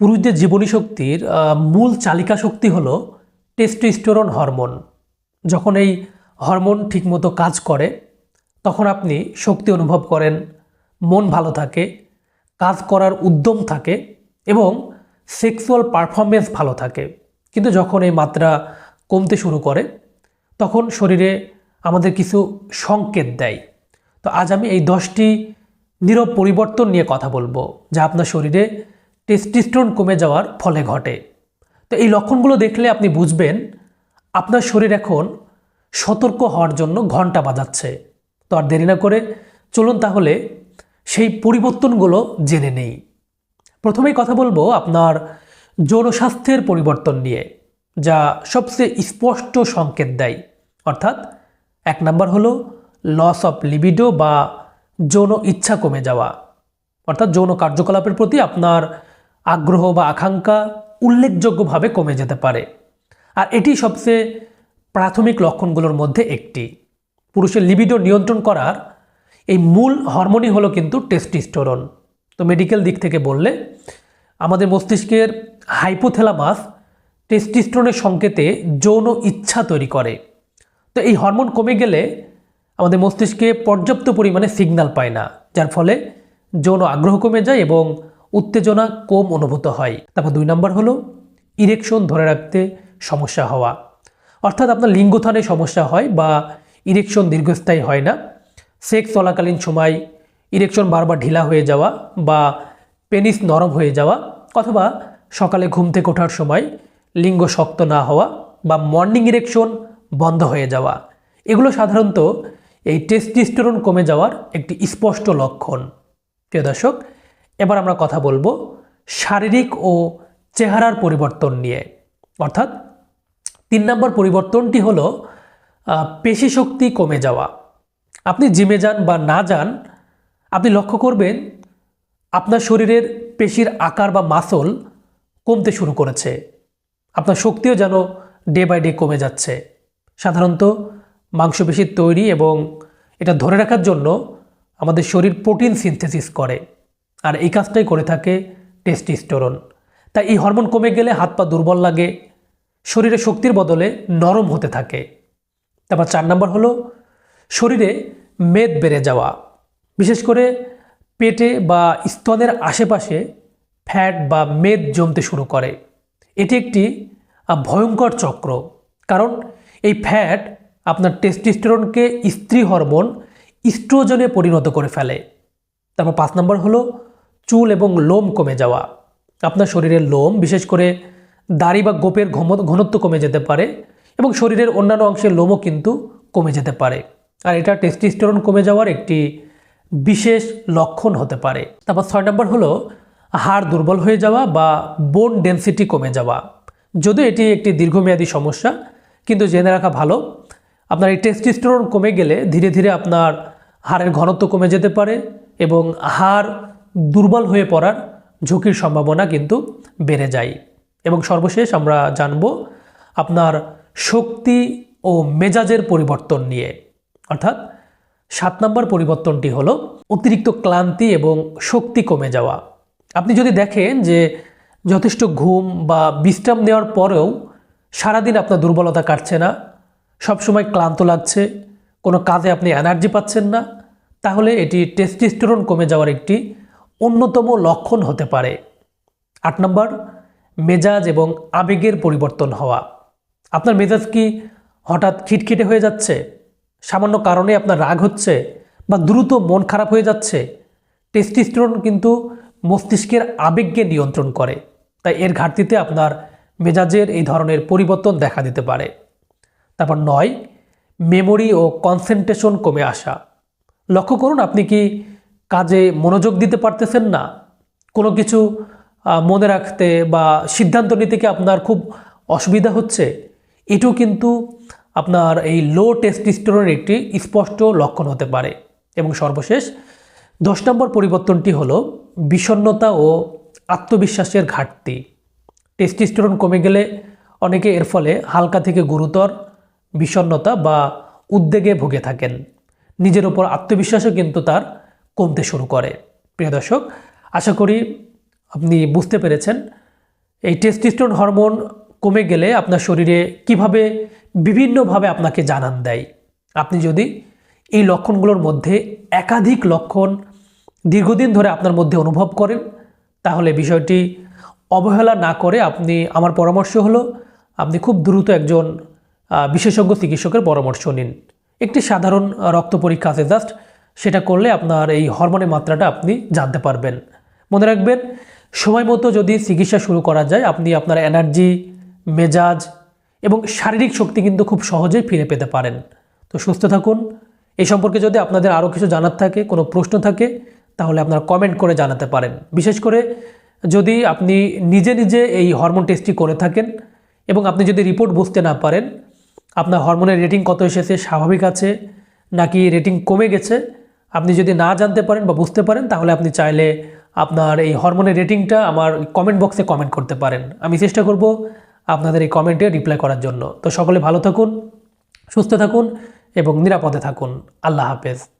পুরুষদের জীবনী শক্তির মূল চালিকা শক্তি হলো টেস্টোস্টেরন হরমোন যখন এই হরমোন ঠিকমতো কাজ করে, তখন আপনি শক্তি অনুভব করেন, মন ভালো থাকে, কাজ করার উদ্যম থাকে এবং সেক্সুয়াল পারফরমেন্স ভালো থাকে। কিন্তু যখন এই মাত্রা কমতে শুরু করে, তখন শরীরে আমাদের কিছু সংকেত দেয়। তো আজ আমি এই দশটি নীরব পরিবর্তন নিয়ে কথা বলব, যা আপনার শরীরে টেস্টিস্টোন কমে যাওয়ার ফলে ঘটে। তো এই লক্ষণগুলো দেখলে আপনি বুঝবেন, আপনার শরীর এখন সতর্ক হওয়ার জন্য ঘণ্টা বাজাচ্ছে। তো আর দেরি না করে চলুন তাহলে সেই পরিবর্তনগুলো জেনে নেই। প্রথমেই কথা বলব আপনার যৌনস্বাস্থ্যের পরিবর্তন নিয়ে, যা সবচেয়ে স্পষ্ট সংকেত দেয়। অর্থাৎ এক নাম্বার হলো লস অফ লিবিডো বা যৌন ইচ্ছা কমে যাওয়া। অর্থাৎ যৌন কার্যকলাপের প্রতি আপনার আগ্রহ বা আকাঙ্ক্ষা উল্লেখযোগ্যভাবে কমে যেতে পারে। আর এটি সবচেয়ে প্রাথমিক লক্ষণগুলোর মধ্যে একটি। পুরুষের লিবিডো নিয়ন্ত্রণ করার এই মূল হরমোনই হলো কিন্তু টেস্টিস্টোরন। তো মেডিকেল দিক থেকে বললে, আমাদের মস্তিষ্কের হাইপোথ্যালামাস টেস্টিস্টোরনের সংকেতে যৌন ইচ্ছা তৈরি করে। তো এই হরমোন কমে গেলে আমাদের মস্তিষ্কে পর্যাপ্ত পরিমাণে সিগন্যাল পায় না, যার ফলে যৌন আগ্রহ কমে যায় এবং উত্তেজনা কম অনুভূত হয়। তারপর দুই নম্বর হলো ইরেকশন ধরে রাখতে সমস্যা হওয়া। অর্থাৎ আপনার লিঙ্গথানে সমস্যা হয় বা ইরেকশন দীর্ঘস্থায়ী হয় না। সেক্স চলাকালীন সময় ইরেকশন বারবার ঢিলা হয়ে যাওয়া বা পেনিস নরম হয়ে যাওয়া অথবা সকালে ঘুম থেকে ওঠার সময় লিঙ্গ শক্ত না হওয়া বা মর্নিং ইরেকশন বন্ধ হয়ে যাওয়া। এগুলো সাধারণত এই টেস্টিস্টোরন কমে যাওয়ার একটি স্পষ্ট লক্ষণ। প্রিয় দর্শক এবার আমরা কথা বলব শারীরিক ও চেহারার পরিবর্তন নিয়ে। অর্থাৎ তিন নম্বর পরিবর্তনটি হলো পেশি শক্তি কমে যাওয়া। আপনি জিমে যান বা না যান, আপনি লক্ষ্য করবেন আপনার শরীরের পেশির আকার বা মাসল কমতে শুরু করেছে। আপনার শক্তিও যেন ডে বাই ডে কমে যাচ্ছে। সাধারণত মাংসপেশির তৈরি এবং এটা ধরে রাখার জন্য আমাদের শরীর প্রোটিন সিনথেসিস করে। আর এই কাজটাই করে থাকে টেস্টিস্টোরন। তাই এই হরমোন কমে গেলে হাত পা দুর্বল লাগে, শরীরে শক্তির বদলে নরম হতে থাকে। তারপর চার নম্বর হলো শরীরে মেদ বেড়ে যাওয়া। বিশেষ করে পেটে বা স্তনের আশেপাশে ফ্যাট বা মেদ জমতে শুরু করে। এটি একটি ভয়ঙ্কর চক্র। কারণ এই ফ্যাট আপনার টেস্টিস্টেরনকে স্ত্রী হরমোন ইস্ট্রোজনে পরিণত করে ফেলে। তারপর পাঁচ নম্বর হলো চুল এবং লোম কমে যাওয়া। আপনার শরীরের লোম, বিশেষ করে দাড়ি বা গোপের ঘনত্ব কমে যেতে পারে এবং শরীরের অন্যান্য অংশের লোমও কিন্তু কমে যেতে পারে। আর এটা টেস্টিস্টেরন কমে যাওয়ার একটি বিশেষ লক্ষণ হতে পারে। তারপর ছয় নম্বর হলো হাড় দুর্বল হয়ে যাওয়া বা বোন ডেন্সিটি কমে যাওয়া। যদিও এটি একটি দীর্ঘমেয়াদী সমস্যা, কিন্তু জেনে রাখা ভালো, আপনার এই টেস্টিস্টেরন কমে গেলে ধীরে ধীরে আপনার হাড়ের ঘনত্ব কমে যেতে পারে এবং হাড় দুর্বল হয়ে পড়ার ঝুঁকির সম্ভাবনা কিন্তু বেড়ে যায়। এবং সর্বশেষ আমরা জানব আপনার শক্তি ও মেজাজের পরিবর্তন নিয়ে। অর্থাৎ সাত নম্বর পরিবর্তনটি হলো অতিরিক্ত ক্লান্তি এবং শক্তি কমে যাওয়া। আপনি যদি দেখেন যে যথেষ্ট ঘুম বা বিশ্রাম নেওয়ার পরেও সারাদিন আপনার দুর্বলতা কাটছে না, সবসময় ক্লান্ত লাগছে, কোনো কাজে আপনি এনার্জি পাচ্ছেন না, তাহলে এটি টেস্টিস্টেরন কমে যাওয়ার একটি অন্যতম লক্ষণ হতে পারে। আট নম্বর, মেজাজ এবং আবেগের পরিবর্তন হওয়া। আপনার মেজাজ কি হঠাৎ খিটখিটে হয়ে যাচ্ছে? সামান্য কারণে আপনার রাগ হচ্ছে বা দ্রুত মন খারাপ হয়ে যাচ্ছে। টেস্টিস্টেরন কিন্তু মস্তিষ্কের আবেগকে নিয়ন্ত্রণ করে, তাই এর ঘাটতিতে আপনার মেজাজের এই ধরনের পরিবর্তন দেখা দিতে পারে। তারপর নয়, মেমোরি ও কনসেন্ট্রেশন কমে আসা। লক্ষ্য করুন, আপনি কি কাজে মনোযোগ দিতে পারতেছেন না, কোনো কিছু মনে রাখতে বা সিদ্ধান্ত নিতে কি আপনার খুব অসুবিধা হচ্ছে? এটাও কিন্তু আপনার এই লো টেস্টিস্টোরনের একটি স্পষ্ট লক্ষণ হতে পারে। এবং সর্বশেষ, দশ নম্বর পরিবর্তনটি হলো বিষণ্ণতা ও আত্মবিশ্বাসের ঘাটতি। টেস্টিস্টেরন কমে গেলে অনেকে এর ফলে হালকা থেকে গুরুতর বিষণ্ণতা বা উদ্বেগে ভুগে থাকেন। নিজের ওপর আত্মবিশ্বাসও কিন্তু তার কমতে শুরু করে। প্রিয় দর্শক, আশা করি আপনি বুঝতে পেরেছেন, এই টেস্টিস্টোন হরমোন কমে গেলে আপনার শরীরে কীভাবে বিভিন্নভাবে আপনাকে জানান দেয়। আপনি যদি এই লক্ষণগুলোর মধ্যে একাধিক লক্ষণ দীর্ঘদিন ধরে আপনার মধ্যে অনুভব করেন, তাহলে বিষয়টি অবহেলা না করে আপনি, আমার পরামর্শ হলো, আপনি খুব দ্রুত একজন বিশেষজ্ঞ চিকিৎসকের পরামর্শ নিন। একটি সাধারণ রক্ত পরীক্ষা আছে, জাস্ট সেটা করলে আপনার এই হরমোনের মাত্রাটা আপনি জানতে পারবেন। মনে রাখবেন, সময় মতো যদি চিকিৎসা শুরু করা যায়, আপনি আপনার এনার্জি মেজাজ এবং শারীরিক শক্তি কিন্তু খুব সহজেই ফিরে পেতে পারেন। তো সুস্থ থাকুন। এই সম্পর্কে যদি আপনাদের আরও কিছু জানার থাকে, কোনো প্রশ্ন থাকে, তাহলে আপনারা কমেন্ট করে জানাতে পারেন। বিশেষ করে যদি আপনি নিজে নিজে এই হরমোন টেস্টটি করে থাকেন এবং আপনি যদি রিপোর্ট বুঝতে না পারেন, আপনার হরমোনের রেটিং কত এসেছে, স্বাভাবিক আছে নাকি রেটিং কমে গেছে আপনি যদি না জানতে পারেন বা বুঝতে পারেন, তাহলে আপনি চাইলে আপনার এই হরমোনের রেটিংটা আমার কমেন্ট বক্সে কমেন্ট করতে পারেন। আমি চেষ্টা করব আপনাদের এই কমেন্টে রিপ্লাই করার জন্য। তো সকলে ভালো থাকুন, সুস্থ থাকুন এবং নিরাপদে থাকুন। আল্লাহ হাফেজ।